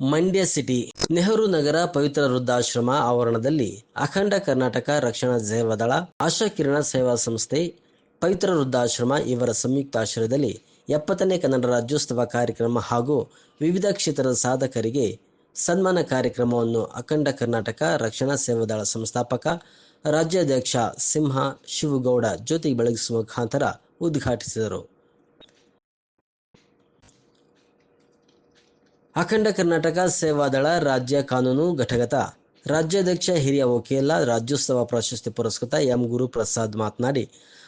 Mandya city, Nehru Nagar ಪವಿತ್ರ ವೃದ್ಧಾಶ್ರಮ ಆವರಣದಲ್ಲಿ ಅಖಂಡ ಕರ್ನಾಟಕ ರಕ್ಷಣಾ ಸೇವಾದಳ ಆಶಾ ಕಿರಣ ಸೇವಾ ಸಂಸ್ಥೆ, ಪವಿತ್ರ ವೃದ್ಧಾಶ್ರಮ ಇವರ ಸಂಯುಕ್ತಾಶ್ರಯದಲ್ಲಿ ಎಪ್ಪತ್ತನೇ ಕನ್ನಡ ರಾಜ್ಯೋತ್ಸವ ಕಾರ್ಯಕ್ರಮ ಹಾಗೂ ವಿವಿಧ ಕ್ಷೇತ್ರದ ಸಾಧಕರಿಗೆ ಸನ್ಮಾನ ಕಾರ್ಯಕ್ರಮವನ್ನು ಅಖಂಡ ಕರ್ನಾಟಕ ರಕ್ಷಣಾ ಸೇವಾದಳ ಸಂಸ್ಥಾಪಕ ರಾಜ್ಯಾಧ್ಯಕ್ಷ ಸಿಂಹ ಶಿವಗೌಡ ಜ್ಯೋತಿ ಬೆಳಗಿಸುವ ಮುಖಾಂತರ ಉದ್ಘಾಟಿಸಿದರು. ಅಖಂಡ ಕರ್ನಾಟಕ ಸೇವಾದಳ ರಾಜ್ಯ ಕಾನೂನು ಘಟಕದ ರಾಜ್ಯಾಧ್ಯಕ್ಷ ಹಿರಿಯ ವಕೀಲ ರಾಜ್ಯೋತ್ಸವ ಪ್ರಶಸ್ತಿ ಪುರಸ್ಕೃತ ಎಂ ಗುರುಪ್ರಸಾದ್ ಮಾತನಾಡಿ,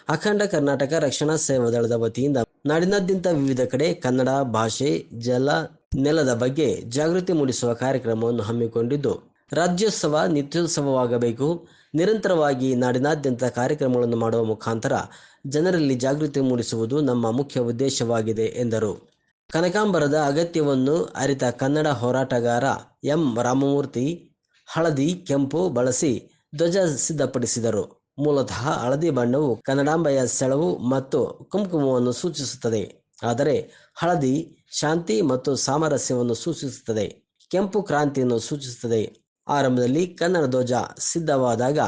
ಅಖಂಡ ಕರ್ನಾಟಕ ರಕ್ಷಣಾ ಸೇವಾದಳದ ವತಿಯಿಂದ ನಾಡಿನಾದ್ಯಂತ ವಿವಿಧ ಕಡೆ ಕನ್ನಡ ಭಾಷೆ, ಜಲ, ನೆಲದ ಬಗ್ಗೆ ಜಾಗೃತಿ ಮೂಡಿಸುವ ಕಾರ್ಯಕ್ರಮವನ್ನು ಹಮ್ಮಿಕೊಂಡಿದ್ದು, ರಾಜ್ಯೋತ್ಸವ ನಿತ್ಯೋತ್ಸವವಾಗಬೇಕು. ನಿರಂತರವಾಗಿ ನಾಡಿನಾದ್ಯಂತ ಕಾರ್ಯಕ್ರಮಗಳನ್ನು ಮಾಡುವ ಮುಖಾಂತರ ಜನರಲ್ಲಿ ಜಾಗೃತಿ ಮೂಡಿಸುವುದು ನಮ್ಮ ಮುಖ್ಯ ಉದ್ದೇಶವಾಗಿದೆ, ಎಂದರು. ಕನಕಾಂಬರದ ಅಗತ್ಯವನ್ನು ಅರಿತ ಕನ್ನಡ ಹೋರಾಟಗಾರ ಎಂ. ರಾಮಮೂರ್ತಿ ಹಳದಿ ಕೆಂಪು ಬಳಸಿ ಧ್ವಜ ಸಿದ್ಧಪಡಿಸಿದರು. ಮೂಲತಃ ಹಳದಿ ಬಣ್ಣವು ಕನ್ನಡಾಂಬೆಯ ಸೆಳವು ಮತ್ತು ಕುಂಕುಮವನ್ನು ಸೂಚಿಸುತ್ತದೆ. ಆದರೆ ಹಳದಿ ಶಾಂತಿ ಮತ್ತು ಸಾಮರಸ್ಯವನ್ನು ಸೂಚಿಸುತ್ತದೆ. ಕೆಂಪು ಕ್ರಾಂತಿಯನ್ನು ಸೂಚಿಸುತ್ತದೆ. ಆರಂಭದಲ್ಲಿ ಕನ್ನಡ ಧ್ವಜ ಸಿದ್ಧವಾದಾಗ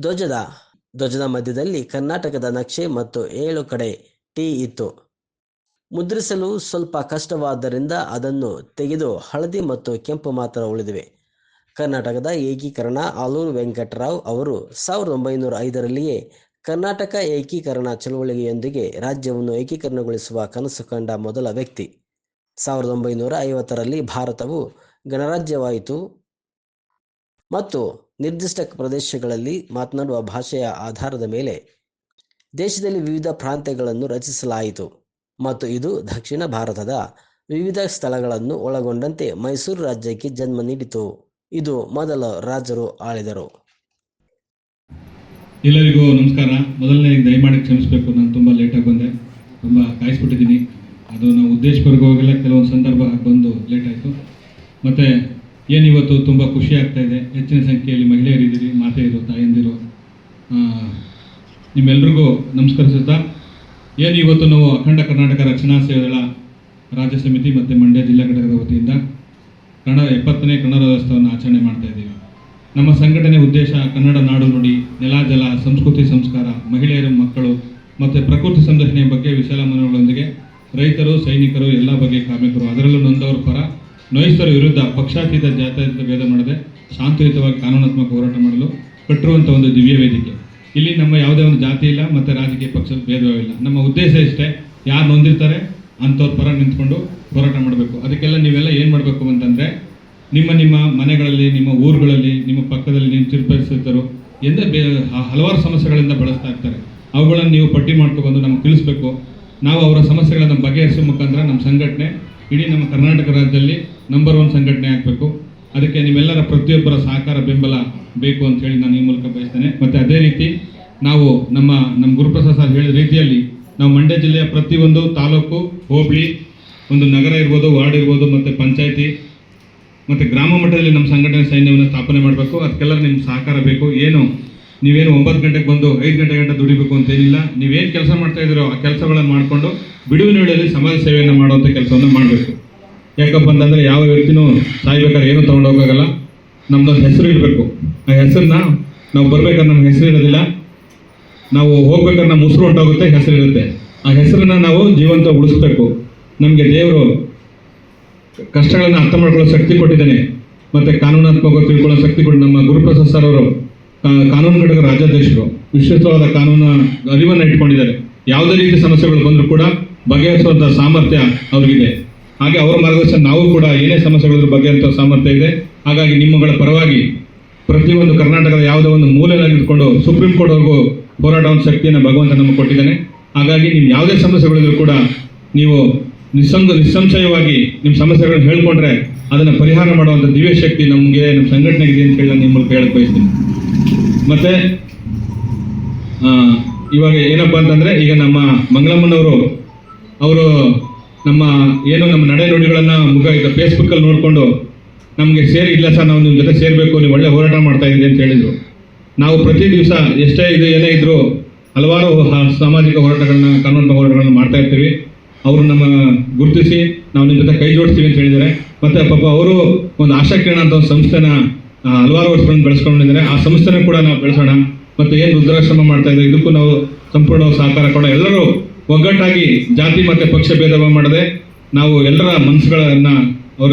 ಧ್ವಜದ ಧ್ವಜದ ಮಧ್ಯದಲ್ಲಿ ಕರ್ನಾಟಕದ ನಕ್ಷೆ ಮತ್ತು ಏಳು ಕಡೆ ಟೀ ಇತ್ತು. ಮುದ್ರಿಸಲು ಸ್ವಲ್ಪ ಕಷ್ಟವಾದ್ದರಿಂದ ಅದನ್ನು ತೆಗೆದು ಹಳದಿ ಮತ್ತು ಕೆಂಪು ಮಾತ್ರ ಉಳಿದಿವೆ. ಕರ್ನಾಟಕದ ಏಕೀಕರಣ ಆಲೂರು ವೆಂಕಟರಾವ್ ಅವರು ಸಾವಿರದ ಒಂಬೈನೂರ ಐದರಲ್ಲಿಯೇ ಕರ್ನಾಟಕ ಏಕೀಕರಣ ಚಳವಳಿಯೊಂದಿಗೆ ರಾಜ್ಯವನ್ನು ಏಕೀಕರಣಗೊಳಿಸುವ ಕನಸು ಕಂಡ ಮೊದಲ ವ್ಯಕ್ತಿ. ಸಾವಿರದ ಒಂಬೈನೂರ ಐವತ್ತರಲ್ಲಿ ಭಾರತವು ಗಣರಾಜ್ಯವಾಯಿತು ಮತ್ತು ನಿರ್ದಿಷ್ಟ ಪ್ರದೇಶಗಳಲ್ಲಿ ಮಾತನಾಡುವ ಭಾಷೆಯ ಆಧಾರದ ಮೇಲೆ ದೇಶದಲ್ಲಿ ವಿವಿಧ ಪ್ರಾಂತ್ಯಗಳನ್ನು ರಚಿಸಲಾಯಿತು. ಮತ್ತು ಇದು ದಕ್ಷಿಣ ಭಾರತದ ವಿವಿಧ ಸ್ಥಳಗಳನ್ನು ಒಳಗೊಂಡಂತೆ ಮೈಸೂರು ರಾಜ್ಯಕ್ಕೆ ಜನ್ಮ ನೀಡಿತು. ಇದು ಮೊದಲ ರಾಜರು ಆಳಿದರು. ಎಲ್ಲರಿಗೂ ನಮಸ್ಕಾರ. ಮೊದಲನೇ ದಯಮಾಡಿ ಕ್ಷಮಿಸಬೇಕು. ನಾನು ತುಂಬ ಲೇಟಾಗಿ ಬಂದೆ. ತುಂಬ ಕಾಯಿಸ್ಬಿಟ್ಟಿದ್ದೀನಿ. ಅದು ನಾವು ಉದ್ದೇಶಪೂರ್ವಕವಾಗೆಲ್ಲ ಕೆಲವೊಂದು ಸಂದರ್ಭ ಬಂದು ಲೇಟ್ ಆಯಿತು. ಮತ್ತು ಏನಿವತ್ತು ತುಂಬ ಖುಷಿ ಆಗ್ತಾ ಹೆಚ್ಚಿನ ಸಂಖ್ಯೆಯಲ್ಲಿ ಮಹಿಳೆಯರಿದ್ದೀರಿ, ಮಾತೆಯರು, ತಾಯಂದಿರು. ನಿಮ್ಮೆಲ್ರಿಗೂ ನಮಸ್ಕರಿಸುತ್ತಾ ಏನು ಇವತ್ತು ನಾವು ಅಖಂಡ ಕರ್ನಾಟಕ ರಕ್ಷಣಾ ಸೇವೆಗಳ ರಾಜ್ಯ ಸಮಿತಿ ಮತ್ತು ಮಂಡ್ಯ ಜಿಲ್ಲಾ ಘಟಕದ ವತಿಯಿಂದ ಕನ್ನಡ ಎಪ್ಪತ್ತನೇ ಕನ್ನಡ ರಾಜ್ಯೋತ್ಸವವನ್ನು ಆಚರಣೆ ಮಾಡ್ತಾ ಇದ್ದೀವಿ. ನಮ್ಮ ಸಂಘಟನೆ ಉದ್ದೇಶ ಕನ್ನಡ ನಾಡು ನುಡಿ, ನೆಲ, ಜಲ, ಸಂಸ್ಕೃತಿ, ಸಂಸ್ಕಾರ, ಮಹಿಳೆಯರು, ಮಕ್ಕಳು ಮತ್ತು ಪ್ರಕೃತಿ ಸಂರಕ್ಷಣೆಯ ಬಗ್ಗೆ ವಿಶಾಲ ಮನೆಗಳೊಂದಿಗೆ ರೈತರು, ಸೈನಿಕರು ಎಲ್ಲ ಬಗ್ಗೆ ಕಾರ್ಮಿಕರು, ಅದರಲ್ಲೂ ನೊಂದವರ ಪರ ನೋಯಿಸ್ತರ ವಿರುದ್ಧ ಪಕ್ಷಾತೀತ ಜಾತ್ಯತೀತ ಭೇದ ಮಾಡದೆ ಶಾಂತಿಯುತವಾಗಿ ಕಾನೂನಾತ್ಮಕ ಹೋರಾಟ ಮಾಡಲು ಕಟ್ಟಿರುವಂಥ ಒಂದು ದಿವ್ಯ ವೇದಿಕೆ. ಇಲ್ಲಿ ನಮ್ಮ ಯಾವುದೇ ಒಂದು ಜಾತಿ ಇಲ್ಲ, ಮತ್ತು ರಾಜಕೀಯ ಪಕ್ಷದ ಇಲ್ಲ. ನಮ್ಮ ಉದ್ದೇಶ ಇಷ್ಟೇ, ಯಾರು ನೊಂದಿರ್ತಾರೆ ಅಂಥವ್ರ ಪರ ನಿಂತ್ಕೊಂಡು ಹೋರಾಟ ಮಾಡಬೇಕು. ಅದಕ್ಕೆಲ್ಲ ನೀವೆಲ್ಲ ಏನು ಮಾಡಬೇಕು ಅಂತಂದರೆ, ನಿಮ್ಮ ನಿಮ್ಮ ಮನೆಗಳಲ್ಲಿ, ನಿಮ್ಮ ಊರುಗಳಲ್ಲಿ, ನಿಮ್ಮ ಪಕ್ಕದಲ್ಲಿ ನೀವು ಚಿರ್ಪರಿಸಿರ್ತರು ಎಂದ ಬೇ ಹಲವಾರು ಸಮಸ್ಯೆಗಳಿಂದ ಬಳಸ್ತಾ ಇರ್ತಾರೆ. ಅವುಗಳನ್ನು ನೀವು ಪಟ್ಟಿ ಮಾಡ್ಕೊಬಂದು ನಮ್ಗೆ ತಿಳಿಸ್ಬೇಕು. ನಾವು ಅವರ ಸಮಸ್ಯೆಗಳನ್ನು ಬಗೆಹರಿಸೋ ಮುಖಾಂತರ ನಮ್ಮ ಸಂಘಟನೆ, ಇಡೀ ನಮ್ಮ ಕರ್ನಾಟಕ ರಾಜ್ಯದಲ್ಲಿ ನಂಬರ್ ಒನ್ ಸಂಘಟನೆ ಆಗಬೇಕು. ಅದಕ್ಕೆ ನಿಮ್ಮೆಲ್ಲರ ಪ್ರತಿಯೊಬ್ಬರ ಸಹಕಾರ ಬೆಂಬಲ ಬೇಕು ಅಂತ ಹೇಳಿ ನಾನು ಈ ಮೂಲಕ ಬಯಸ್ತೇನೆ. ಮತ್ತು ಅದೇ ರೀತಿ ನಾವು ನಮ್ಮ ನಮ್ಮ ಗುರುಪ್ರಸಾದ್ ಸರ್ ಹೇಳಿದ ರೀತಿಯಲ್ಲಿ ನಾವು ಮಂಡ್ಯ ಜಿಲ್ಲೆಯ ಪ್ರತಿಯೊಂದು ತಾಲೂಕು, ಹೋಬಳಿ, ಒಂದು ನಗರ ಇರ್ಬೋದು, ವಾರ್ಡ್ ಇರ್ಬೋದು, ಮತ್ತು ಪಂಚಾಯಿತಿ, ಮತ್ತು ಗ್ರಾಮ ಮಟ್ಟದಲ್ಲಿ ನಮ್ಮ ಸಂಘಟನೆ ಸೈನ್ಯವನ್ನು ಸ್ಥಾಪನೆ ಮಾಡಬೇಕು. ಅದಕ್ಕೆಲ್ಲ ನಿಮ್ಮ ಸಹಕಾರ ಬೇಕು. ಏನು, ನೀವೇನು ಒಂಬತ್ತು ಗಂಟೆಗೆ ಬಂದು ಐದು ಗಂಟೆ ಗಂಟೆ ದುಡಿಬೇಕು ಅಂತೇನಿಲ್ಲ ನೀವೇನು ಕೆಲಸ ಮಾಡ್ತಾ ಇದ್ದೀರೋ ಆ ಕೆಲಸಗಳನ್ನು ಮಾಡಿಕೊಂಡು ಬಿಡುವಿನ ವೇಳೆಯಲ್ಲಿ ಸಮಾಜ ಸೇವೆಯನ್ನು ಮಾಡುವಂಥ ಕೆಲಸವನ್ನು ಮಾಡಬೇಕು. ಯಾಕಪ್ಪ ಅಂತಂದರೆ ಯಾವ ವ್ಯಕ್ತಿನೂ ಸಾಯ್ಬೇಕಾದ್ರೆ ಏನೂ ತೊಗೊಂಡೋಗಲ್ಲ ನಮ್ದೊಂದು ಹೆಸರು ಇರಬೇಕು ಆ ಹೆಸರನ್ನ ನಾವು ಬರ್ಬೇಕಾದ್ರೆ ನಮ್ಗೆ ಹೆಸರು ಇರೋದಿಲ್ಲ ನಾವು ಹೋಗ್ಬೇಕಾದ್ರೆ ನಮ್ಮ ಉಸಿರು ಹೊಂಟೋಗುತ್ತೆ, ಹೆಸರು ಇರುತ್ತೆ ಆ ಹೆಸರನ್ನ ನಾವು ಜೀವಂತ ಉಳಿಸ್ಬೇಕು. ನಮಗೆ ದೇವರು ಕಷ್ಟಗಳನ್ನು ಅರ್ಥ ಮಾಡ್ಕೊಳ್ಳೋ ಶಕ್ತಿ ಕೊಟ್ಟಿದ್ದೇನೆ. ಮತ್ತೆ ಕಾನೂನಾತ್ಮಕ ತಿಳ್ಕೊಳ್ಳೋ ಶಕ್ತಿ ಕೊಟ್ಟು ನಮ್ಮ ಗುರುಪ್ರಸಾದ್ ಸರ್ ಅವರು ಕಾನೂನು ಘಟಕ ರಾಜ್ಯಾಧ್ಯಕ್ಷರು, ವಿಶಿಷ್ಟವಾದ ಕಾನೂನು ಅರಿವನ್ನು ಇಟ್ಕೊಂಡಿದ್ದಾರೆ. ಯಾವುದೇ ರೀತಿ ಸಮಸ್ಯೆಗಳು ಬಂದರೂ ಕೂಡ ಬಗೆಹರಿಸುವಂಥ ಸಾಮರ್ಥ್ಯ ಅವ್ರಿಗಿದೆ. ಹಾಗೆ ಅವರ ಮಾರ್ಗದರ್ಶನ ನಾವು ಕೂಡ ಏನೇ ಸಮಸ್ಯೆಗಳ ಬಗ್ಗೆ ಅಂತ ಸಾಮರ್ಥ್ಯ ಇದೆ. ಹಾಗಾಗಿ ನಿಮ್ಮಗಳ ಪರವಾಗಿ ಪ್ರತಿಯೊಂದು ಕರ್ನಾಟಕದ ಯಾವುದೋ ಒಂದು ಮೂಲೆಯಲ್ಲಿ ಇಟ್ಕೊಂಡು ಸುಪ್ರೀಂ ಕೋರ್ಟ್ವರೆಗೂ ಒಂದು ಶಕ್ತಿಯನ್ನು ಭಗವಂತ ನಮಗೆ ಕೊಟ್ಟಿದ್ದಾನೆ. ಹಾಗಾಗಿ ನಿಮ್ಮ ಯಾವುದೇ ಸಮಸ್ಯೆಗಳಿದ್ರು ಕೂಡ ನೀವು ನಿಸ್ಸಂಗ ನಿಸ್ಸಂಶಯವಾಗಿ ನಿಮ್ಮ ಸಮಸ್ಯೆಗಳನ್ನು ಹೇಳ್ಕೊಂಡ್ರೆ ಅದನ್ನು ಪರಿಹಾರ ಮಾಡುವಂಥ ದಿವ್ಯ ಶಕ್ತಿ ನಮಗೆ ನಮ್ಮ ಸಂಘಟನೆಗೆ ಇದೆ ಅಂತ ಹೇಳಿ ನಾನು ನಿಮ್ಮಲ್ಲಿ ಮೂಲಕ ಹೇಳಕ್ ಬಯಸ್ತೀನಿ. ಮತ್ತೆ ಇವಾಗ ಏನಪ್ಪ ಅಂತಂದ್ರೆ ಈಗ ನಮ್ಮ ಮಂಗಳಮ್ಮನವರು, ಅವರು ನಮ್ಮ ಏನು ನಮ್ಮ ನಡೆ ನುಡಿಗಳನ್ನು ಮುಖ ಈಗ ಫೇಸ್ಬುಕ್ಕಲ್ಲಿ ನೋಡಿಕೊಂಡು ನಮಗೆ ಸೇರಿ ಇಲ್ಲ ಸರ್, ನಾವು ನಿಮ್ಮ ಜೊತೆ ಸೇರಬೇಕು, ನೀವು ಒಳ್ಳೆ ಹೋರಾಟ ಮಾಡ್ತಾ ಇದ್ದೀರಿ ಅಂತ ಹೇಳಿದರು. ನಾವು ಪ್ರತಿ ದಿವಸ ಎಷ್ಟೇ ಇದು ಏನೇ ಇದ್ದರೂ ಹಲವಾರು ಸಾಮಾಜಿಕ ಹೋರಾಟಗಳನ್ನ, ಕಾನೂನು ಹೋರಾಟಗಳನ್ನು ಮಾಡ್ತಾ ಇರ್ತೀವಿ. ಅವರು ನಮ್ಮ ಗುರುತಿಸಿ, ನಾವು ನಿಮ್ಮ ಜೊತೆ ಕೈ ಜೋಡಿಸ್ತೀವಿ ಅಂತ ಹೇಳಿದ್ದಾರೆ. ಮತ್ತು ಪಾಪ ಅವರು ಒಂದು ಆಶಾ ಕಿರಣ ಅಂತ ಒಂದು ಸಂಸ್ಥೆನ ಹಲವಾರು ವರ್ಷಗಳನ್ನು ಬೆಳೆಸ್ಕೊಂಡಿದ್ದಾರೆ. ಆ ಸಂಸ್ಥೆನ ಕೂಡ ನಾವು ಬೆಳೆಸೋಣ. ಮತ್ತು ಏನು ರುದ್ರಾಶ್ರಮ ಮಾಡ್ತಾ ಇದ್ದಾರೆ ಇದಕ್ಕೂ ನಾವು ಸಂಪೂರ್ಣ ಸಹಕಾರ ಕೊಡೋ ಎಲ್ಲರೂ ಒಗ್ಗಟ್ಟಾಗಿ ಜಾತಿ ಮತ್ತು ಪಕ್ಷ ಭೇದಭಾವ ಮಾಡದೆ ನಾವು ಎಲ್ಲರ ಮನಸ್ಸುಗಳನ್ನ ಅವರ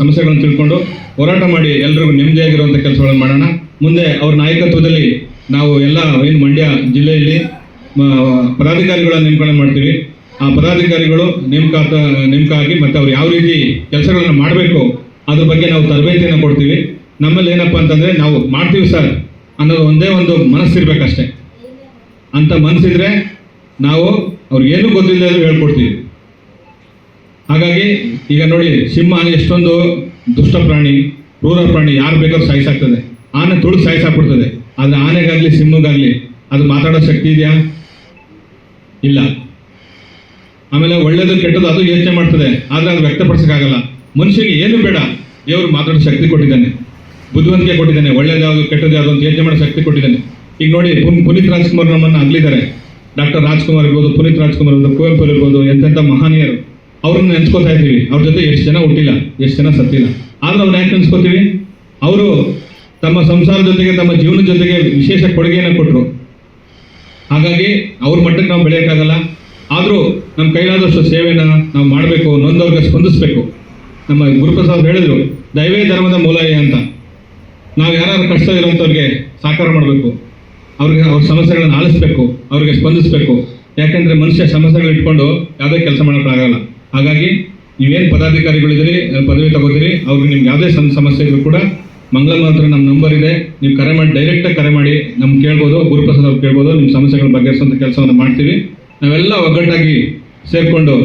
ಸಮಸ್ಯೆಗಳನ್ನು ತಿಳ್ಕೊಂಡು ಹೋರಾಟ ಮಾಡಿ ಎಲ್ಲರಿಗೂ ನೆಮ್ಮದಿಯಾಗಿರುವಂಥ ಕೆಲಸಗಳನ್ನು ಮಾಡೋಣ. ಮುಂದೆ ಅವ್ರ ನಾಯಕತ್ವದಲ್ಲಿ ನಾವು ಎಲ್ಲ ಏನು ಮಂಡ್ಯ ಜಿಲ್ಲೆಯಲ್ಲಿ ಪದಾಧಿಕಾರಿಗಳ ನೇಮಕಣೆ ಮಾಡ್ತೀವಿ. ಆ ಪದಾಧಿಕಾರಿಗಳು ನೇಮಕಾತ ನೇಮಕ ಆಗಿ ಮತ್ತು ಅವ್ರು ಯಾವ ರೀತಿ ಕೆಲಸಗಳನ್ನು ಮಾಡಬೇಕು, ಅದ್ರ ಬಗ್ಗೆ ನಾವು ತರಬೇತಿಯನ್ನು ಕೊಡ್ತೀವಿ. ನಮ್ಮಲ್ಲಿ ಏನಪ್ಪ ಅಂತಂದರೆ ನಾವು ಮಾಡ್ತೀವಿ ಸರ್ ಅನ್ನೋದು ಒಂದೇ ಒಂದು ಮನಸ್ಸಿರ್ಬೇಕಷ್ಟೆ. ಅಂತ ಮನಸ್ಸಿದ್ರೆ ನಾವು ಅವ್ರಿಗೆ ಗೊತ್ತಿಲ್ಲ ಅಂತ ಹೇಳ್ಕೊಡ್ತೀವಿ ಹಾಗಾಗಿ ಈಗ ನೋಡಿ, ಸಿಂಹ ಎಷ್ಟೊಂದು ದುಷ್ಟ ಪ್ರಾಣಿ, ಕ್ರೂರ ಪ್ರಾಣಿ, ಯಾರು ಬೇಕಾದ್ರೂ ಸಾಯಿಸಾಗ್ತದೆ. ಆನೆ ತುಳಿದು ಸಾಯಿಸಾಕ್ಬಿಡ್ತದೆ ಆದರೆ ಆನೆಗಾಗಲಿ, ಸಿಂಹಗಾಗಲಿ, ಅದು ಮಾತಾಡೋ ಶಕ್ತಿ ಇದೆಯಾ? ಇಲ್ಲ. ಆಮೇಲೆ ಒಳ್ಳೇದು ಕೆಟ್ಟದ್ದು ಅದು ಯೋಚನೆ ಮಾಡ್ತದೆ. ಆದರೆ ಅದು ವ್ಯಕ್ತಪಡಿಸೋಕ್ಕಾಗಲ್ಲ. ಮನುಷ್ಯನಿಗೆ ಏನು ಬೇಡ. ದೇವರು ಮಾತಾಡೋ ಶಕ್ತಿ ಕೊಟ್ಟಿದ್ದಾನೆ. ಬುದ್ಧಿವಂತಿಕೆ ಕೊಟ್ಟಿದ್ದಾನೆ. ಒಳ್ಳೇದು ಯಾವುದು, ಕೆಟ್ಟದ್ದು ಯಾವುದು ಅಂತ ಯೋಚನೆ ಮಾಡೋ ಶಕ್ತಿ ಕೊಟ್ಟಿದ್ದಾನೆ. ಈಗ ನೋಡಿ, ಪುನ್- ಪುನೀತ್ ರಾಜ್ಕುಮಾರ್ ನಮ್ಮನ್ನು ಅಗಲಿದ್ದಾರೆ. ಡಾಕ್ಟರ್ ರಾಜ್ಕುಮಾರ್ ಇರ್ಬೋದು, ಪುನೀತ್ ರಾಜ್ಕುಮಾರ್ ಇರ್ಬೋದು ಕುವೆಂಪು ಇರ್ಬೋದು, ಎಂತೆಂಥ ಮಹಾನೀಯರು. ಅವ್ರನ್ನ ನೆನ್ಸ್ಕೊತಾ ಇದ್ದೀವಿ. ಅವ್ರ ಜೊತೆ ಎಷ್ಟು ಜನ ಹುಟ್ಟಿಲ್ಲ, ಎಷ್ಟು ಜನ ಸತ್ತಿಲ್ಲ. ಆದ್ರೆ ಅವ್ರನ್ನ ಯಾಕೆ ನೆನ್ಸ್ಕೊತೀವಿ? ಅವರು ತಮ್ಮ ಸಂಸಾರ ಜೊತೆಗೆ, ತಮ್ಮ ಜೀವನ ಜೊತೆಗೆ ವಿಶೇಷ ಕೊಡುಗೆಯನ್ನು ಕೊಟ್ಟರು ಹಾಗಾಗಿ ಅವ್ರ ಮಟ್ಟಕ್ಕೆ ನಾವು ಬೆಳೆಯೋಕ್ಕಾಗಲ್ಲ. ಆದರೂ ನಮ್ಮ ಕೈಲಾದಷ್ಟು ಸೇವೆಯನ್ನು ನಾವು ಮಾಡಬೇಕು, ನೊಂದವ್ರಿಗೆ ಸ್ಪಂದಿಸಬೇಕು. ನಮ್ಮ ಗುರುಪ್ರಸಾದ್ ಹೇಳಿದರು, ದೈವೇ ಧರ್ಮದ ಮೂಲಯ ಅಂತ. ನಾವು ಯಾರು ಕಷ್ಟ ಇರೋಂಥವ್ರಿಗೆ ಸಾಕಾರ ಮಾಡಬೇಕು. ಅವ್ರಿಗೆ ಅವ್ರ ಸಮಸ್ಯೆಗಳನ್ನು ಆಲಿಸ್ಬೇಕು, ಅವ್ರಿಗೆ ಸ್ಪಂದಿಸಬೇಕು. ಯಾಕೆಂದರೆ ಮನುಷ್ಯ ಸಮಸ್ಯೆಗಳು ಇಟ್ಕೊಂಡು ಯಾವುದೇ ಕೆಲಸ ಮಾಡೋಕ್ಕಾಗಲ್ಲ ಹಾಗಾಗಿ ನೀವೇನು ಪದಾಧಿಕಾರಿಗಳಿದ್ದೀರಿ ಪದವಿ ತಗೋತೀರಿ, ಅವ್ರಿಗೆ ನಿಮ್ಗೆ ಯಾವುದೇ ಸಮ ಸಮಸ್ಯೆ ಇದ್ರೂ ಕೂಡ ಮಂಗಳ ಮಾತ್ರ ನಮ್ಮ ನಂಬರ್ ಇದೆ. ನೀವು ಕರೆ ಮಾಡಿ ಡೈರೆಕ್ಟಾಗಿ ಕರೆ ಮಾಡಿ ನಮ್ಗೆ ಕೇಳ್ಬೋದು, ಗುರುಪ್ರಸಾದ್ ಅವ್ರು ಕೇಳ್ಬೋದು, ನಿಮ್ಮ ಸಮಸ್ಯೆಗಳ ಬಗೆಹರಿಸುವಂಥ ಕೆಲಸವನ್ನು ಮಾಡ್ತೀವಿ. ನಾವೆಲ್ಲ ಒಗ್ಗಟ್ಟಾಗಿ ಸೇರಿಕೊಂಡು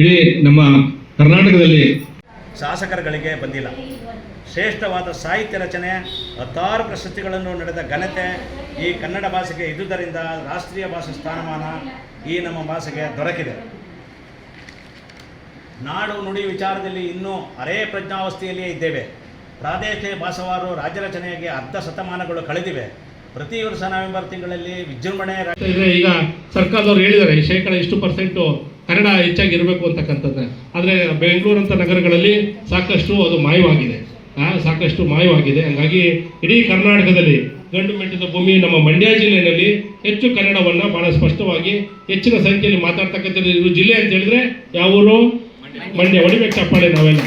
ಇಡೀ ನಮ್ಮ ಕರ್ನಾಟಕದಲ್ಲಿ ಶಾಸಕರುಗಳಿಗೆ ಬಂದಿಲ್ಲ. ಶ್ರೇಷ್ಠವಾದ ಸಾಹಿತ್ಯ ರಚನೆ, ಹತ್ತಾರು ಪ್ರಶಸ್ತಿಗಳನ್ನು ನಡೆದ ಘನತೆ ಈ ಕನ್ನಡ ಭಾಷೆಗೆ ಇದ್ದುದರಿಂದ ರಾಷ್ಟ್ರೀಯ ಭಾಷೆ ಸ್ಥಾನಮಾನ ಈ ನಮ್ಮ ಭಾಷೆಗೆ ದೊರಕಿದೆ. ನಾಡು ನುಡಿ ವಿಚಾರದಲ್ಲಿ ಇನ್ನೂ ಅರೇ ಪ್ರಜ್ಞಾವಸ್ಥೆಯಲ್ಲಿಯೇ ಇದ್ದೇವೆ. ಪ್ರಾದೇಶಿಕ ಭಾಷಾವಾರು ರಾಜ್ಯ ರಚನೆಗೆ ಅರ್ಧ ಶತಮಾನಗಳು ಕಳೆದಿವೆ. ಪ್ರತಿ ವರ್ಷ ನವೆಂಬರ್ ತಿಂಗಳಲ್ಲಿ ವಿಜೃಂಭಣೆ ಈಗ ಸರ್ಕಾರದವ್ರು ಹೇಳಿದ್ದಾರೆ ಶೇಕಡ ಇಷ್ಟು ಪರ್ಸೆಂಟು ಕನ್ನಡ ಹೆಚ್ಚಾಗಿ ಇರಬೇಕು ಅಂತಕ್ಕಂಥದ್ದು ಆದರೆ ಬೆಂಗಳೂರಂಥ ನಗರಗಳಲ್ಲಿ ಸಾಕಷ್ಟು ಅದು ಮಾಯವಾಗಿದೆ. ಸಾಕಷ್ಟು ಮಾಯವಾಗಿದೆ. ಹಂಗಾಗಿ ಇಡೀ ಕರ್ನಾಟಕದಲ್ಲಿ ಗಂಡು ಮೆಟ್ಟಿದ ಭೂಮಿ ನಮ್ಮ ಮಂಡ್ಯ ಜಿಲ್ಲೆಯಲ್ಲಿ ಹೆಚ್ಚು ಕನ್ನಡವನ್ನು ಬಹಳ ಸ್ಪಷ್ಟವಾಗಿ ಹೆಚ್ಚಿನ ಸಂಖ್ಯೆಯಲ್ಲಿ ಮಾತಾಡ್ತಕ್ಕಂಥದ್ದು ಇದು ಜಿಲ್ಲೆ ಅಂತ ಹೇಳಿದ್ರೆ ಯಾವ ಊರು? ಮಂಡ್ಯ. ಹೊಡಿಬೇಕು ಚಪ್ಪಾಳೆ ನಾವೆಲ್ಲ.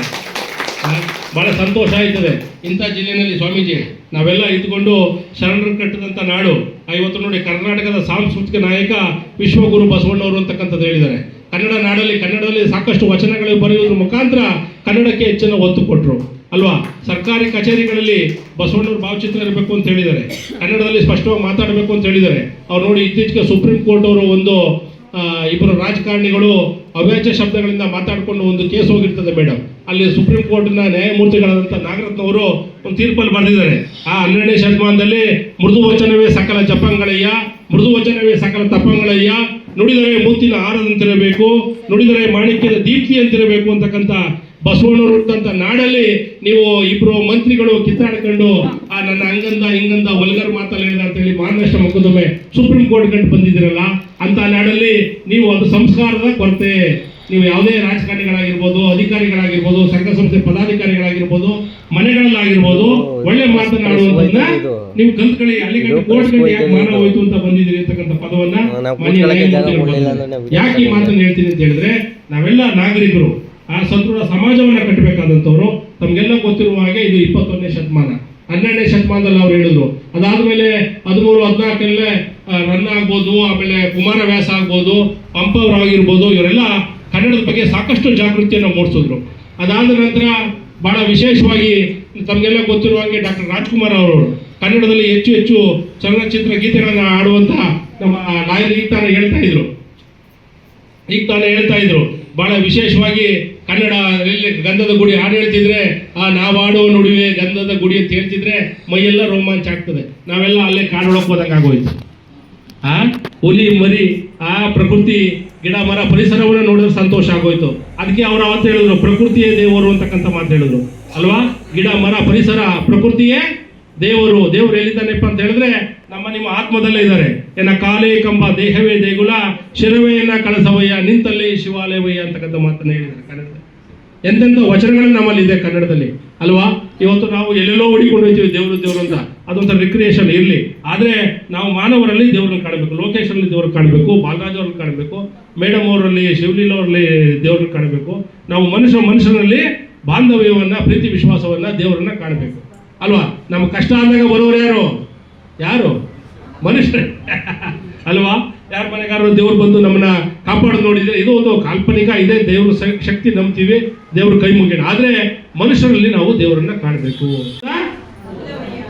ಬಹಳ ಸಂತೋಷ ಆಯ್ತದೆ. ಇಂಥ ಜಿಲ್ಲೆಯಲ್ಲಿ ಸ್ವಾಮೀಜಿ ನಾವೆಲ್ಲ ಇದ್ಕೊಂಡು ಶರಣರು ಕಟ್ಟಿದಂಥ ನಾಡು. ಇವತ್ತು ನೋಡಿ ಕರ್ನಾಟಕದ ಸಾಂಸ್ಕೃತಿಕ ನಾಯಕ ವಿಶ್ವಗುರು ಬಸವಣ್ಣವರು ಅಂತಕ್ಕಂಥದ್ದು ಹೇಳಿದ್ದಾರೆ. ಕನ್ನಡ ನಾಡಲ್ಲಿ, ಕನ್ನಡದಲ್ಲಿ ಸಾಕಷ್ಟು ವಚನಗಳು ಬರೆಯುವುದರ ಮುಖಾಂತರ ಕನ್ನಡಕ್ಕೆ ಹೆಚ್ಚಿನ ಒತ್ತು ಕೊಟ್ಟರು ಅಲ್ವಾ? ಸರ್ಕಾರಿ ಕಚೇರಿಗಳಲ್ಲಿ ಬಸವಣ್ಣವ್ರ ಭಾವಚಿತ್ರ ಇರಬೇಕು ಅಂತ ಹೇಳಿದ್ದಾರೆ. ಕನ್ನಡದಲ್ಲಿ ಸ್ಪಷ್ಟವಾಗಿ ಮಾತಾಡಬೇಕು ಅಂತ ಹೇಳಿದ್ದಾರೆ. ಅವ್ರು ನೋಡಿ ಇತ್ತೀಚೆಗೆ ಸುಪ್ರೀಂ ಕೋರ್ಟ್ ಅವರು ಒಂದು ಇಬ್ಬರು ರಾಜಕಾರಣಿಗಳು ಅವ್ಯಾಚ ಶಬ್ದಗಳಿಂದ ಮಾತಾಡಿಕೊಂಡು ಒಂದು ಕೇಸ್ ಹೋಗಿರ್ತದೆ ಮೇಡಮ್ ಅಲ್ಲಿ ಸುಪ್ರೀಂ ಕೋರ್ಟ್ನ ನ್ಯಾಯಮೂರ್ತಿಗಳಾದಂಥ ನಾಗರತ್ನ ಅವರು ಒಂದು ತೀರ್ಪಲ್ಲಿ ಬರೆದಿದ್ದಾರೆ. ಆ ಹನ್ನೆರಡನೇ ಶತಮಾನದಲ್ಲಿ ಮೃದು ವಚನವೇ ಸಕಲ ಜಪಂಗಳಯ್ಯ, ಮೃದು ವಚನವೇ ಸಕಲ ತಪಂಗಳಯ್ಯ ನುಡಿದರೆ ಮುತ್ತಿನ ಆರದಂತಿರಬೇಕು ನುಡಿದರೆ ಮಾಣಿಕ್ಯದ ದೀಪ್ತಿ ಅಂತಿರಬೇಕು ಅಂತಕ್ಕಂಥ ಬಸವಣ್ಣವರು ಹುಟ್ಟಂತ ನಾಡಲ್ಲಿ ನೀವು ಇಬ್ರು ಮಂತ್ರಿಗಳು ಕಿತ್ತಾಡ್ಕೊಂಡು ಆ ನನ್ನ ಹಂಗಂದ ಹಿಂಗಂದ ಒಲ್ಗರ್ ಮಾತಲ್ಲಿ ಹೇಳಿದ ಅಂತ ಹೇಳಿ ಮಹಾರಾಷ್ಟ್ರ ಮೊಕದ್ದಮೆ ಸುಪ್ರೀಂ ಕೋರ್ಟ್ ಕಂಡು ಬಂದಿದ್ದೀರಲ್ಲ ಅಂತ ನಾಡಲ್ಲಿ ನೀವು ಅದು ಸಂಸ್ಕಾರದ ಕೊರತೆ. ನೀವು ಯಾವುದೇ ರಾಜಕಾರಣಿಗಳಾಗಿರ್ಬೋದು ಅಧಿಕಾರಿಗಳಾಗಿರ್ಬೋದು ಸಂಘ ಸಂಸ್ಥೆ ಪದಾಧಿಕಾರಿಗಳಾಗಿರ್ಬೋದು ಮನೆಗಳಲ್ಲಾಗಿರ್ಬೋದು ಒಳ್ಳೆ ಮಾತನಾಡುವುದನ್ನ ನೀವು ಕಲ್ತ್ಕೊಳ್ಳಿ ಅಲ್ಲಿ ಮಾನ ಹೋಯ್ತು ಅಂತ ಬಂದಿದ್ದೀರಿ ಅಂತಕ್ಕಂಥ ಪದವನ್ನ ಯಾಕೆ ಈ ಮಾತನ್ನ ಹೇಳ್ತೀನಿ ಅಂತ ಹೇಳಿದ್ರೆ ನಾವೆಲ್ಲ ನಾಗರಿಕರು ಆ ಸದೃಢ ಸಮಾಜವನ್ನ ಕಟ್ಟಬೇಕಾದಂತವ್ರು ತಮ್ಗೆಲ್ಲ ಗೊತ್ತಿರುವ ಹಾಗೆ ಇದು ಇಪ್ಪತ್ತೊಂದನೇ ಶತಮಾನ. ಹನ್ನೆರಡನೇ ಶತಮಾನದಲ್ಲಿ ಅವ್ರು ಹೇಳಿದ್ರು. ಅದಾದ್ಮೇಲೆ ಹದಿಮೂರು ಹದಿನಾಲ್ಕರಲ್ಲೇ ರನ್ನ ಆಗ್ಬೋದು ಆಮೇಲೆ ಕುಮಾರವ್ಯಾಸ ಆಗ್ಬೋದು ಪಂಪವ್ರು ಆಗಿರ್ಬೋದು ಇವರೆಲ್ಲ ಕನ್ನಡದ ಬಗ್ಗೆ ಸಾಕಷ್ಟು ಜಾಗೃತಿಯನ್ನು ಮೂಡಿಸಿದ್ರು. ಅದಾದ ನಂತರ ಬಹಳ ವಿಶೇಷವಾಗಿ ತಮಗೆಲ್ಲ ಗೊತ್ತಿರುವ ಹಾಗೆ ಡಾಕ್ಟರ್ ರಾಜ್ಕುಮಾರ್ ಅವರು ಕನ್ನಡದಲ್ಲಿ ಹೆಚ್ಚು ಹೆಚ್ಚು ಚಲನಚಿತ್ರ ಗೀತೆಗಳನ್ನು ಆಡುವಂತಹ ನಮ್ಮ ಲಾಯರ್ ಈಗ ತಾನೇ ಹೇಳ್ತಾ ಇದ್ರು. ಈಗ ತಾನೇ ಹೇಳ್ತಾ ಇದ್ರು. ಬಹಳ ವಿಶೇಷವಾಗಿ ಕನ್ನಡ ಗಂಧದ ಗುಡಿ ಹಾಡು ಹೇಳ್ತಿದ್ರೆ, ಆ ನಾವು ಆಡೋ ನುಡಿವೆ ಗಂಧದ ಗುಡಿ ಅಂತ ಹೇಳ್ತಿದ್ರೆ ಮೈಯೆಲ್ಲ ರೋಮಾಂಚ ಆಗ್ತದೆ. ನಾವೆಲ್ಲ ಅಲ್ಲೇ ಕಾಡೊಳಗೆ ಹೋದಂಗೆ ಆಗೋಯ್ತು. ಆ? ಹುಲಿ ಮರಿ, ಆ ಪ್ರಕೃತಿ ಗಿಡ, ಮರ, ಪರಿಸರವನ್ನು ನೋಡಿದ್ರೆ ಸಂತೋಷ ಆಗೋಯ್ತು. ಅದಕ್ಕೆ ಅವರು ಅವತ್ತು ಹೇಳಿದ್ರು, ಪ್ರಕೃತಿಯೇ ದೇವರು ಅಂತಕ್ಕಂಥ ಮಾತು ಹೇಳಿದ್ರು. ಅಲ್ವಾ? ಗಿಡ, ಮರ, ಪರಿಸರ, ಪ್ರಕೃತಿಯೇ ದೇವರು. ದೇವರು ಎಲ್ಲಿದ್ದಾನೆಪ್ಪ ಅಂತ ಹೇಳಿದ್ರೆ, ನಮ್ಮ ನಿಮ್ಮ ಆತ್ಮದಲ್ಲೇ ಇದ್ದಾರೆ. ಏನ ಕಾಲೇ ಕಂಬ, ದೇಹವೇ ದೇಗುಲ ಶಿರವೆಯನ್ನ ಕಳಸವಯ್ಯ, ನಿಂತಲ್ಲೇ ಶಿವಾಲಯವಯ್ಯ ಅಂತಕ್ಕಂಥ ಮಾತನ್ನ ಹೇಳಿದ್ದಾರೆ. ಎಂತೆಂಥ ವಚನಗಳು ನಮ್ಮಲ್ಲಿ ಇದೆ ಕನ್ನಡದಲ್ಲಿ, ಅಲ್ವಾ? ಇವತ್ತು ನಾವು ಎಲ್ಲೆಲ್ಲೋ ಹುಡಿಕೊಂಡು ಹೋಗ್ತೀವಿ ದೇವರು ದೇವರು ಅಂತ. ಅದೊಂಥರ ರಿಕ್ರಿಯೇಷನ್ ಇರಲಿ. ಆದರೆ ನಾವು ಮಾನವರಲ್ಲಿ ದೇವ್ರನ್ನ ಕಾಣಬೇಕು. ಲೋಕೇಶಲ್ಲಿ ದೇವ್ರನ್ನ ಕಾಣಬೇಕು, ಬಾಲರಾಜ್ ಅವ್ರನ್ನ ಕಾಣಬೇಕು, ಮೇಡಮ್ ಅವರಲ್ಲಿ, ಶಿವಲೀಲ ಅವರಲ್ಲಿ ದೇವ್ರನ್ನ ಕಾಣಬೇಕು. ನಾವು ಮನುಷ್ಯ ಮನುಷ್ಯನಲ್ಲಿ ಬಾಂಧವ್ಯವನ್ನ, ಪ್ರೀತಿ ವಿಶ್ವಾಸವನ್ನ ದೇವರನ್ನ ಕಾಣಬೇಕು. ಅಲ್ವಾ? ನಮ್ಮ ಕಷ್ಟ ಆದಾಗ ಬರೋರು ಯಾರು? ಯಾರು? ಮನುಷ್ಯ ಅಲ್ವಾ? ಯಾರ ಮನೆಗಾರರು ದೇವ್ರು ಬಂದು ನಮ್ಮನ್ನ ಕಾಪಾಡು ನೋಡಿದ್ರೆ ಇದು ಒಂದು ಕಾಲ್ಪನಿಕ ಇದೆ, ದೇವ್ರ ಶಕ್ತಿ ನಂಬ್ತೀವಿ, ದೇವ್ರ ಕೈ ಮುಗಿಯೋಣ. ಆದರೆ ಮನುಷ್ಯರಲ್ಲಿ ನಾವು ದೇವರನ್ನ ಕಾಣಬೇಕು.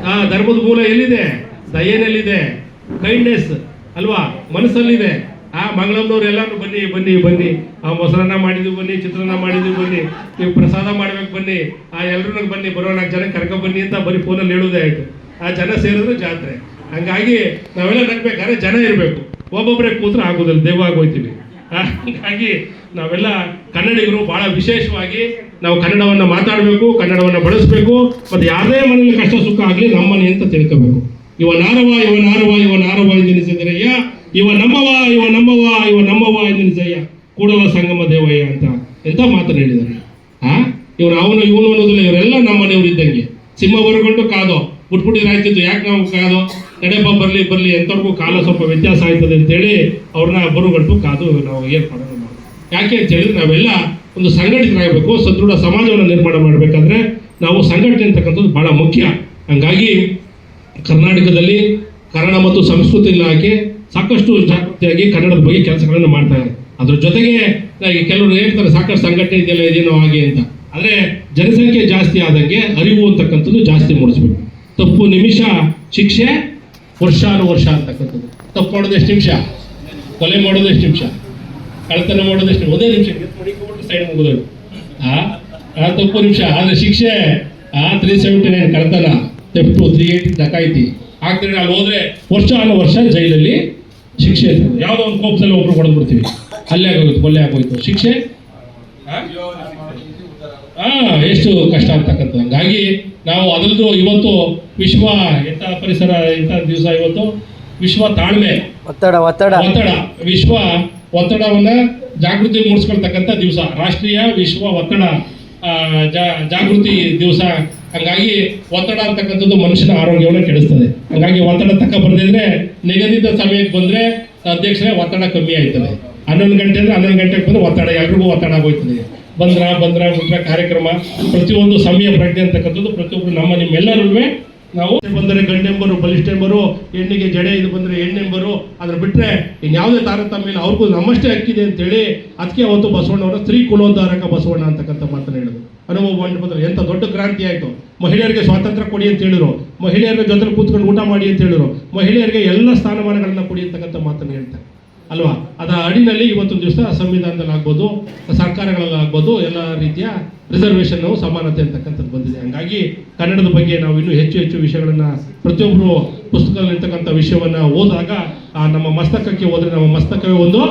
ಆ? ಧರ್ಮದ ಮೂಲ ಎಲ್ಲಿದೆ? ದಯೆನಲ್ಲಿದೆ ಕೈಂಡ್ನೆಸ್ ಅಲ್ವಾ? ಮನಸ್ಸಲ್ಲಿದೆ. ಆ ಮಂಗಳಮ್ನವ್ರು ಎಲ್ಲರೂ ಬನ್ನಿ ಬನ್ನಿ ಬನ್ನಿ. ಆ, ಮೊಸರನ್ನ ಮಾಡಿದ್ವಿ, ಬನ್ನಿ, ಚಿತ್ರಾನ್ನ ಮಾಡಿದ್ವಿ, ಬನ್ನಿ. ನೀವು ಪ್ರಸಾದ ಮಾಡ್ಬೇಕು, ಬನ್ನಿ. ಆ ಎಲ್ಲರೂ ಬನ್ನಿ ಬರೋಣ ಜನ ಕರ್ಕ ಬನ್ನಿ ಅಂತ ಬರೀ ಫೋನಲ್ಲಿ ಹೇಳೋದೇ ಆಯ್ತು. ಆ, ಜನ ಸೇರಿದ್ರು ಜಾತ್ರೆ. ಹಂಗಾಗಿ ನಾವೆಲ್ಲ ನಗ್ಬೇಕಾದ್ರೆ ಜನ ಇರಬೇಕು. ಒಬ್ಬೊಬ್ಬರೇ ಕೂತ್ರೆ ಆಗೋದಿಲ್ಲ ದೇವ ಆಗೋಯ್ತೀವಿ ಹಾಗಾಗಿ ನಾವೆಲ್ಲ ಕನ್ನಡಿಗರು ಬಹಳ ವಿಶೇಷವಾಗಿ ನಾವು ಕನ್ನಡವನ್ನು ಮಾತಾಡಬೇಕು, ಕನ್ನಡವನ್ನು ಬಳಸಬೇಕು, ಮತ್ತೆ ಯಾರದೇ ಮನೆಯಲ್ಲಿ ಕಷ್ಟ ಸುಖ ಆಗಲಿ ನಮ್ಮನೆ ಅಂತ ತಿಳ್ಕೋಬೇಕು. ಇವ ನಾರವ ಇವ ನಾರವ ಇವ ನಾರವ ಎಂದೆನಿಸಿದರಯ್ಯ ಇವ ನಮ್ಮವ ಇವ ನಮ್ಮವ ಇವ ನಮ್ಮವ ಎಂದೆನಿಸಯ್ಯ ಕೂಡಲ ಸಂಗಮ ದೇವಯ್ಯ ಅಂತ ಎಂತ ಮಾತನ್ನು ಹೇಳಿದ್ದಾರೆ? ಆ? ಇವನು ಅವನು, ಇವನು ಅನ್ನೋದಿಲ್ಲ ಇವರೆಲ್ಲ ನಮ್ಮ ಮನೆಯವರು ಇದ್ದಂಗೆ ಸಿಂಹ ಬರ್ಕೊಂಡು ಕಾದೋ ಬಿಟ್ಬಿಟ್ಟಿದ್ರೆ ಆಯ್ತಿತ್ತು. ಯಾಕೆ ನಾವು ಕಾದೋ? ನಡೆಯಪ್ಪ ಬರಲಿ ಬರಲಿ ಎಂಥವ್ರಿಗೂ ಕಾಲ ಸ್ವಲ್ಪ ವ್ಯತ್ಯಾಸ ಆಯ್ತದೆ ಅಂತೇಳಿ ಅವ್ರನ್ನ ಬರುಗಂಟು ಕಾದು ನಾವು ಏನ್ ಮಾಡೋದು ಯಾಕೆ ಅಂತ ಹೇಳಿದ್ರೆ ನಾವೆಲ್ಲ ಒಂದು ಸಂಘಟಿತರಾಗಬೇಕು, ಸದೃಢ ಸಮಾಜವನ್ನು ನಿರ್ಮಾಣ ಮಾಡಬೇಕಾದ್ರೆ ನಾವು ಸಂಘಟನೆ ಅಂತಕ್ಕಂಥದ್ದು ಬಹಳ ಮುಖ್ಯ. ಹಂಗಾಗಿ ಕರ್ನಾಟಕದಲ್ಲಿ ಕನ್ನಡ ಮತ್ತು ಸಂಸ್ಕೃತಿ ಇಲಾಖೆ ಸಾಕಷ್ಟು ಜಾಗೃತಿಯಾಗಿ ಕನ್ನಡದ ಬಗ್ಗೆ ಕೆಲಸಗಳನ್ನು ಮಾಡ್ತಾ ಇದೆ. ಅದ್ರ ಜೊತೆಗೆ ಕೆಲವರು ಹೇಳ್ತಾರೆ, ಸಾಕಷ್ಟು ಸಂಘಟನೆ ಇದೆಯಲ್ಲ, ಇದೇನೋ ಹಾಗೆ ಅಂತ. ಆದರೆ ಜನಸಂಖ್ಯೆ ಜಾಸ್ತಿ ಆದಂಗೆ ಅರಿವು ಅಂತಕ್ಕಂಥದ್ದು ಜಾಸ್ತಿ ಮೂಡಿಸ್ಬೇಕು. ತಪ್ಪು ನಿಮಿಷ ಶಿಕ್ಷೆ ವರ್ಷಾನು ವರ್ಷ ಅಂತಕ್ಕಂಥದ್ದು. ತಪ್ಪು ಮಾಡೋದು ಎಷ್ಟು ನಿಮಿಷ? ಕೊಲೆ ಮಾಡೋದು ಎಷ್ಟು ನಿಮಿಷ? ಕಳ್ತನ ಮಾಡೋದು ಎಷ್ಟು ಒಂದೇ ನಿಮಿಷ. ಸೈಡ್ ಮುಗಿದೋದು ಆ? ತಪ್ಪು ನಿಮಿಷ. ಆದರೆ ಶಿಕ್ಷೆ, ಆ ತ್ರೀ ಸೆವೆಂಟಿ ನೈನ್ ಕಳ್ತನ ತೆಪ್ಪು ತ್ರೀ ಏಯ್ಟಿ ಡಕಾಯಿತಿ. ಆಗ್ತದೆ ಅಲ್ಲಿ ಹೋದ್ರೆ ವರ್ಷ ಅನ್ನೋ ವರ್ಷ ಜೈಲಲ್ಲಿ ಶಿಕ್ಷೆ ಯಾವುದೋ ಒಂದು ಕೋಪದಲ್ಲಿ ಒಬ್ರು ಹೊಡೆದ್ಬಿಡ್ತೀವಿ. ಅಲ್ಲೇ ಆಗೋಯ್ತು, ಕೊಲೆ ಆಗೋಯ್ತು. ಶಿಕ್ಷೆ ಎಷ್ಟು ಕಷ್ಟ ಆಗ್ತಕ್ಕಂಥದ್ದು. ಹಂಗಾಗಿ ನಾವು ಅದರದ್ದು ಇವತ್ತು ವಿಶ್ವ ಎಂಥ ಪರಿಸರ ಎಂಥ ದಿವಸ ಇವತ್ತು? ವಿಶ್ವ ತಾಳ್ಮೆ. ಒತ್ತಡ ಒತ್ತಡ. ಒತ್ತಡ. ವಿಶ್ವ ಒತ್ತಡವನ್ನ ಜಾಗೃತಿ ಮೂಡಿಸ್ಕೊಳ್ತಕ್ಕಂಥ ದಿವಸ. ರಾಷ್ಟ್ರೀಯ ವಿಶ್ವ ಒತ್ತಡ ಜಾಗೃತಿ ದಿವಸ. ಹಂಗಾಗಿ ಒತ್ತಡ ಅಂತಕ್ಕಂಥದ್ದು ಮನುಷ್ಯನ ಆರೋಗ್ಯವನ್ನು ಕೆಡಿಸ್ತದೆ. ಹಂಗಾಗಿ ಒತ್ತಡ ತಕ್ಕ ಬರ್ದಿದ್ರೆ ನಿಗದಿತ ಸಮಯಕ್ಕೆ ಬಂದ್ರೆ ಅಧ್ಯಕ್ಷರೇ ಒತ್ತಡ ಕಮ್ಮಿ ಆಯ್ತದೆ. ಹನ್ನೊಂದು ಗಂಟೆ ಅಂದ್ರೆ ಹನ್ನೊಂದು ಗಂಟೆಗೆ ಬಂದ್ರೆ ಒತ್ತಡ ಎಲ್ರಿಗೂ ಒತ್ತಡ ಆಗೋಯ್ತದೆ. ಬಂದ್ರ ಬಂದ್ರ ಬಿಟ್ರ ಕಾರ್ಯಕ್ರಮ, ಪ್ರತಿಯೊಂದು ಸಮಯ ಪ್ರಜ್ಞೆ ಅಂತಕ್ಕಂಥದ್ದು ಪ್ರತಿಯೊಬ್ಬರು ನಮ್ಮ ನಿಮ್ಮೆಲ್ಲರೂ ನಾವು ಬಂದರೆ ಗಂಡೆಂಬರು ಬಲಿಷ್ಠೆಂಬರು ಹೆಣ್ಣಿಗೆ ಜಡೆ ಇದು ಬಂದರೆ ಹೆಣ್ಣೆಂಬರು ಅದ್ರ ಬಿಟ್ಟರೆ ಇನ್ಯಾವುದೇ ತಾರತಮ್ಯ ಇಲ್ಲ ಅವ್ರಿಗೂ ನಮ್ಮಷ್ಟೇ ಹಕ್ಕಿದೆ ಅಂತೇಳಿ ಅದಕ್ಕೆ ಅವತ್ತು ಬಸವಣ್ಣವರ ಸ್ತ್ರೀ ಕುಲೋದ್ಧಾರಕ ಬಸವಣ್ಣ ಅಂತಕ್ಕಂಥ ಮಾತನ್ನು ಹೇಳಿದ್ರು. ಅನುಭವ ಮಂಟಪದಲ್ಲಿ ಎಂಥ ದೊಡ್ಡ ಕ್ರಾಂತಿ ಆಯಿತು. ಮಹಿಳೆಯರಿಗೆ ಸ್ವಾತಂತ್ರ್ಯ ಕೊಡಿ ಅಂತ ಹೇಳಿದ್ರು. ಮಹಿಳೆಯರ ಜೊತೆ ಕೂತ್ಕೊಂಡು ಊಟ ಮಾಡಿ ಅಂತ ಹೇಳಿದ್ರು. ಮಹಿಳೆಯರಿಗೆ ಎಲ್ಲ ಸ್ಥಾನಮಾನಗಳನ್ನ ಕೊಡಿ ಅಂತಕ್ಕಂಥ ಮಾತನ್ನು ಹೇಳ್ತಾರೆ. ಅಲ್ವಾ? ಅದರ ಅಡಿನಲ್ಲಿ ಇವತ್ತೊಂದು ದಿವಸ ಸಂವಿಧಾನದಲ್ಲಿ ಆಗ್ಬೋದು ಸರ್ಕಾರಗಳಲ್ಲಿ ಆಗ್ಬೋದು ಎಲ್ಲ ರೀತಿಯ ರಿಸರ್ವೇಷನ್ ಸಮಾನತೆ ಅಂತಕ್ಕಂಥದ್ದು ಬಂದಿದೆ. ಹಂಗಾಗಿ ಕನ್ನಡದ ಬಗ್ಗೆ ನಾವು ಇನ್ನೂ ಹೆಚ್ಚು ಹೆಚ್ಚು ವಿಷಯಗಳನ್ನು ಪ್ರತಿಯೊಬ್ಬರು ಪುಸ್ತಕದಲ್ಲಿರ್ತಕ್ಕಂಥ ವಿಷಯವನ್ನ ಓದಾಗ, ಆ ನಮ್ಮ ಮಸ್ತಕಕ್ಕೆ ಹೋದರೆ ನಮ್ಮ ಮಸ್ತಕವೇ ಒಂದು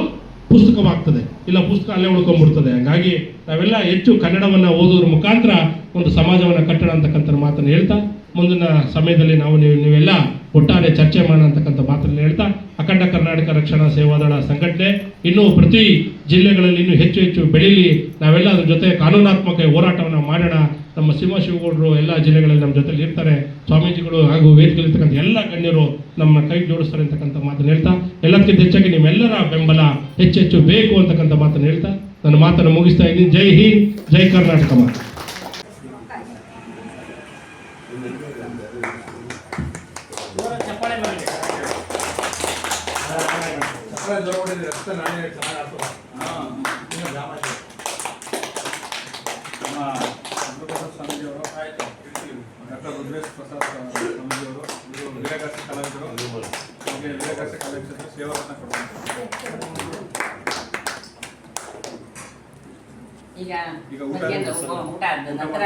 ಪುಸ್ತಕವಾಗ್ತದೆ. ಇಲ್ಲ ಪುಸ್ತಕ ಅಲ್ಲೇ ಉಳ್ಕೊಂಡ್ಬಿಡ್ತದೆ. ಹಂಗಾಗಿ ನಾವೆಲ್ಲ ಹೆಚ್ಚು ಕನ್ನಡವನ್ನ ಓದೋದ್ರ ಮುಖಾಂತರ ಒಂದು ಸಮಾಜವನ್ನ ಕಟ್ಟಣ ಅಂತಕ್ಕಂಥ ಮಾತನ್ನು ಹೇಳ್ತಾ ಮುಂದಿನ ಸಮಯದಲ್ಲಿ ನಾವು ನೀವು ನೀವೆಲ್ಲ ಒಟ್ಟಾರೆ ಚರ್ಚೆ ಮಾಡೋಣ ಮಾತನ್ನು ಹೇಳ್ತಾ, ಅಖಂಡ ಕರ್ನಾಟಕ ರಕ್ಷಣಾ ಸೇವಾದಳ ಸಂಘಟನೆ, ಇನ್ನೂ ಪ್ರತಿ ಜಿಲ್ಲೆಗಳಲ್ಲಿ ಇನ್ನೂ ಹೆಚ್ಚು ಹೆಚ್ಚು ಬೆಳೀಲಿ ನಾವೆಲ್ಲ ಅದ್ರ ಜೊತೆ ಕಾನೂನಾತ್ಮಕ ಹೋರಾಟವನ್ನು ಮಾಡೋಣ. ನಮ್ಮ ಸಿಂಹ ಶಿವಗೌಡರು ಎಲ್ಲ ಜಿಲ್ಲೆಗಳಲ್ಲಿ ನಮ್ಮ ಜೊತೆಲಿ ಇರ್ತಾರೆ. ಸ್ವಾಮೀಜಿಗಳು ಹಾಗೂ ವೇದಿಕೆಯಲ್ಲಿರ್ತಕ್ಕಂಥ ಎಲ್ಲ ಗಣ್ಯರು ನಮ್ಮ ಕೈ ಜೋಡಿಸ್ತಾರೆ ಅಂತಕ್ಕಂಥ ಮಾತನ್ನು ಹೇಳ್ತಾ ಎಲ್ಲಕ್ಕಿಂತ ಹೆಚ್ಚಾಗಿ ನಿಮ್ಮೆಲ್ಲರ ಬೆಂಬಲ ಹೆಚ್ಚೆಚ್ಚು ಬೇಕು ಅಂತಕ್ಕಂಥ ಮಾತನ್ನು ಹೇಳ್ತಾ, ನನ್ನ ಮಾತನ್ನು ಮುಗಿಸ್ತಾ ಇದ್ದೀನಿ. ಜೈ ಹಿಂದ್, ಜೈ ಕರ್ನಾಟಕ ಮಾತು. ನಮ್ಮ ವೆಂಕಟೇಶ್ವರ ಸ್ವಾಮೀಜಿಯವರು ಡಾಕ್ಟರ್ ರುದ್ರೇಶ್ ಪ್ರಸಾದ್ ಸ್ವಾಮೀಜಿಯವರು ವೀರಗಾಸೆ ಕಲಾವಿದರು ನಮಗೆ ವೀರಗಾಸೆ ಕಲಾವಿದರು ಸೇವಾರನ್ನ ಕೊಡ್ತಾರೆ ಈಗ ಈಗ ಊಟ ಊಟ ಆದ ನಂತರ.